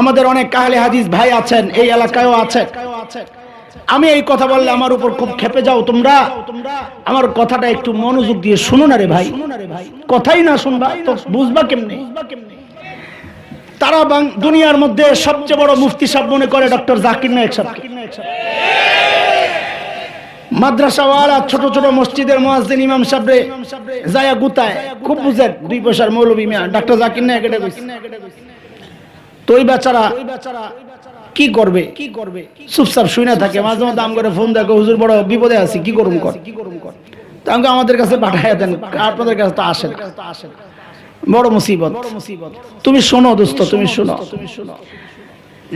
আমাদের অনেক কাহলে হাদিস ভাই আছেন, এই এলাকায়ও আছেন। আমি এই কথা বললে আমার উপর খুব খেপে যাও তোমরা। আমার কথাটা একটু মনোযোগ দিয়ে শুনো না রে ভাই। কথাই না শুনবা, তো বুঝবা কেমনে? তারা দুনিয়ার মধ্যে সবচেয়ে বড় মুফতি সাহেব মনে করে ডক্টর জাকির নায়ক সাহেবকে। মাদ্রাসাওয়ালা ছোট ছোট মসজিদের মুয়াজ্জিন ইমাম সাহেবরে জায়া গুতায়, খুব বুঝেন, দুই পয়সার মৌলবী মিয়া, ডাক্তার জাকির নায়ক এটা কইছে। তো ওই বেচারা কি করবে? কি করবে চুপচাপ শুই না থাকে, মাঝে মাঝে আম করে ফোন দেখো, হুজুর, বড় বিপদে আছি, কি করুম কর? তা আমাকে আমাদের কাছে পাঠায় দেন আপনাদের কাছে তো আসে না। বড় মুসিবত। তুমি শোনো দোস্ত তুমি শোনো তুমি শোনো।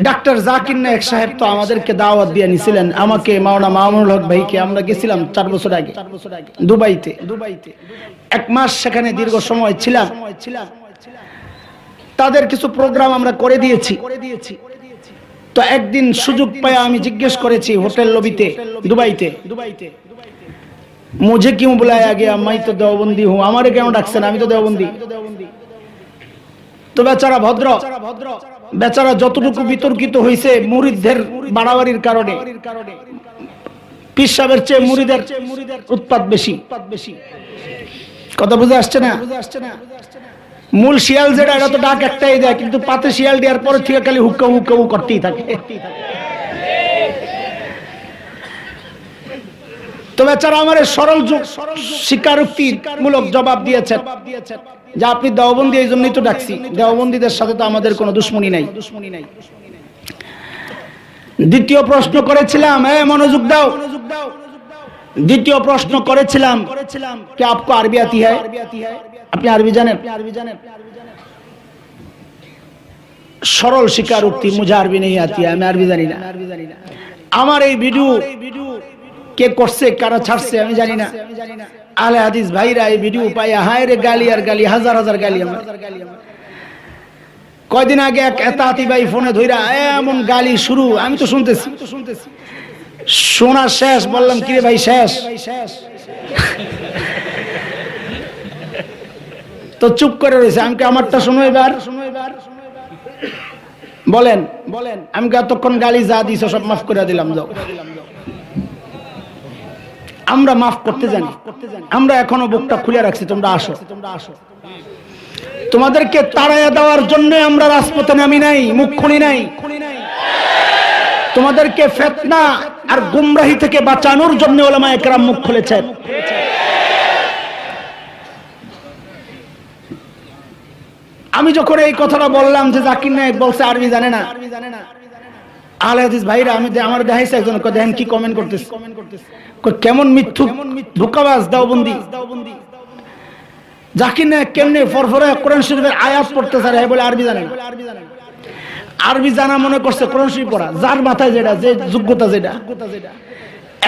ডাক্তার জাকির নায়ক সাহেব তো আমাদেরকে দাওয়াত দিয়ে নিছিলেন। আমাকে মাওনা মামুনুল হক ভাইকে আমরা গেছিলাম চার বছর আগে, দুবাইতে। দুবাইতে এক মাস সেখানে দীর্ঘ সময় ছিলাম। তাদের কিছু প্রোগ্রাম আমরা করে দিয়েছি। তো একদিন সুযোগ পায় আমি জিজ্ঞেস করেছি হোটেল লবিতে দুবাইতে দুবাইতে। মুঝে কিউ বুলায়া গিয়া, মাই তো দেওবন্দি হুঁ, আমারে কেন ডাকছেন? আমি তো দেওবন্দি। তো বেচারা ভদ্র। বেচারা যতটুকু বিতর্কিত হয়েছে মুরিদদের বাড়াবাড়ির কারণে। পিসাবের চেয়ে মুরিদের উৎপাদ বেশি। কথা বুঝে আসছে না? মূল শিয়াল যেটা, এটা তো ডাক একটাই দেয়, কিন্তু পাতে শিয়াল দেওয়ার পরে থেকে খালি হুক্কা হুক্কা হু করতেই থাকে। তো বেচারা আমার সরল যুগ স্বীকারোক্তি মূলক জবাব দিয়েছেন যে আপনি দেওবন্দি এই জন্যই তো ডাকছি। দেওবন্দীদের সাথে তো আমাদের কোনো দুশ্মনী নাই। দ্বিতীয় প্রশ্ন করেছিলাম, এ, মনোযোগ দাও। দ্বিতীয় প্রশ্ন করেছিলাম, কি আপকো আরবি আতি হ্যায়? আপনি আরবি জানেন? আরবি জানেন সরল স্বীকারোক্তি, মুঝে আরবি নেই আতি আমি আরবি জানি না। আমার এই ভিডিও কে করছে, কারা ছাড়ছে, আমি জানি না। আলে হাদিস ভাইরা এই ভিডিও পাই হায় রে গালি আর গালি, হাজার হাজার গালি আমার। কয়দিন আগে এক এতাতি ভাই ফোনে ধইরা, এমন গালি শুরু, আমি তো শুনতেছি। শোনা শেষ, বললাম, কি রে ভাই, শেষ? তো চুপ করে রয়েছে আমি কি আমারটা শুনো এবার? বলেন বলেন, আমি এতক্ষণ গালি যা দিছ সব মাফ করে দিলাম, যাও। আমরা মাফ করতে জানি। আমরা এখনও বুকটা খুলে রাখছি, তোমরা আসো। তোমরা আসো তোমাদেরকে তাড়াইয়া দেওয়ার জন্য আমরা রাজপথে নামি নাই, মুখ খুলি নাই। তোমাদেরকে ফেতনা আর গুমরাহি থেকে বাঁচানোর জন্য ওলামা একরাম মুখ খুলেছেন আমি যখন এই কথাটা বললাম যে জাকির নায়ক বলছে, আরবি জানে না। আহলে হাদিস ভাইরা, আমি আমার দেখাইছে একজন দেখেন কি কমেন্ট করতেছে। কেমন মিথ্যু ধোকাবাজ, দাওবন্দি। জাকির নায়ক কেমনে ফরফরে কোরআন শরীফের আয়াত পড়তে স্যার বলে আরবি জানে না। আরবি জানা মনে করছে কোরআন শরীফ পড়া, যার মাথায় যেটা, যে যোগ্যতা যেটা।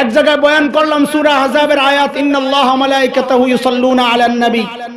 এক জায়গায় বয়ান করলাম, সূরা আহজাবের আয়াত, ইন্নাল্লাহ ওয়া মালাইকাতাহু ইউসাল্লুনা আলান নবী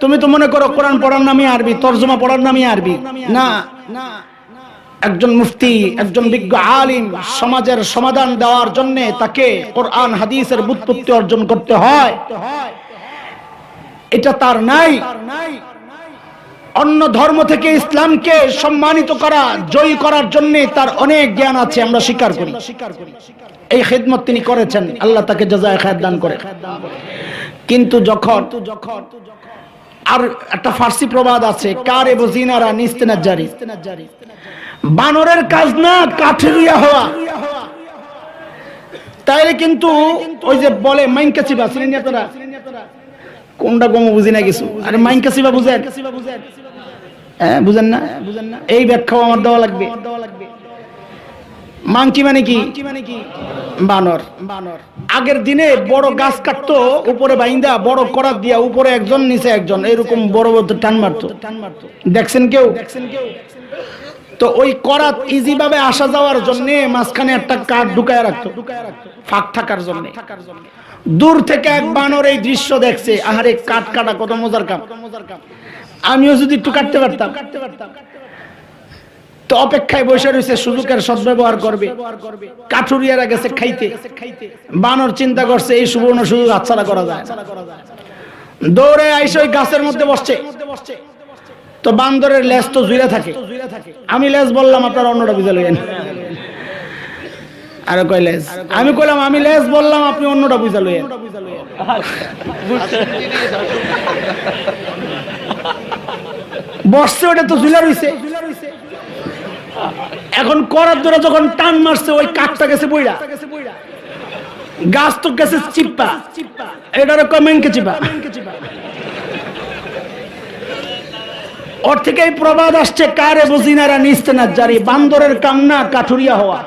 তুমি তো মনে করো কোরআন পড়ার নামই আরবি, তর্জমা পড়ার নামই আরবি। না, একজন মুফতি, একজন বিজ্ঞ আলিম সমাজের সমাধান দেওয়ার জন্য তাকে কোরআন, হাদিসের বুৎপত্তি অর্জন করতে হয়। এটা তার নাই। অন্য ধর্ম থেকে ইসলামকে সম্মানিত করা, জয়ী করার জন্য তার অনেক জ্ঞান আছে, আমরা স্বীকার করি। এই খেদমত তিনি করেছেন, আল্লাহ তাকে জাজায় খায় দান করে। কিন্তু যখন যখন আর একটা ফার্সি প্রবাদ আছে কারে বজিনারা নিস্তেনা জারি বানরের কাজ না কাঠেরিয়া হওয়া। তাইলে কিন্তু ওই যে বলে মাইনকা চিবা চিনেন আপনারা কোনটা গম বুঝি না কিছু। আরে মাইনকা চিবা বুঝেন। হ্যাঁ বুঝেন না বুঝেন না? এই ব্যাখ্যাও আমার দেওয়া লাগবে। মাংকি মানে কি? বানর। বানর। আগের দিনে বড় গাছ কাটতো উপরে বাইন্দা বড় করার দিয়া উপরে একজন নিচে একজন এরকম বড় বড় টান মারতো। টান মারতো। দেখছেন কেউ? দেখছেন কেউ? তো ওই করাত ইজি ভাবে আসা যাওয়ার জন্য মাঝখানে একটা কাঠ ঢুকায় রাখতো। ফাঁক থাকার জন্য। দূর থেকে এক বানর এই দৃশ্য দেখছে। আহারে কাঠ কাটা কত মজার কাম আমিও যদি একটু কাটতে পারতাম। কাটতে পারতাম। তো অপেক্ষায় বসে রয়েছে, সুযোগের সদ্ব্যবহার করবে। কাঠুরিয়ারা গেছে খাইতে। বানর চিন্তা করছে, এই সুবর্ণ সুযোগ হাতছাড়া করা যায় দৌড়ে আইসে ওই গাছের মধ্যে বসছে। তো বান্দরের লেজ তো জুড়ে থাকে। আমি লেজ বললাম, আপনারা অন্যটা বুঝে লইয়েন। আরে কয় লেজ? আমি কইলাম, আমি লেজ বললাম, আপনি অন্যটা বুঝে লইয়েন। বসছে, ওটা তো ঝুলা রইছে। এখন করার ধরে যখন টান মারছে, ওই কাঠটা গেছে বইরা গাছ তো গেছে চিপ্পা এটার কমেন্টকে চিপা। ওর থেকে এই প্রবাদ আসছে কারে বুঝিনারা না বান্দরের কামনা কাঠুরিয়া হওয়া।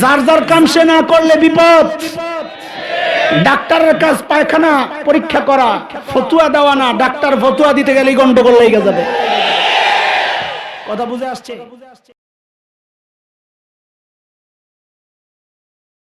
যার যার কাম সে না করলে বিপদ। ডাক্তারের কাজ পায়খানা, পরীক্ষা করা, ফতুয়া দেওয়া না। ডাক্তার ফতুয়া দিতে গেলে গন্ডগোল লেগে যাবে। কথা বুঝে আসছে।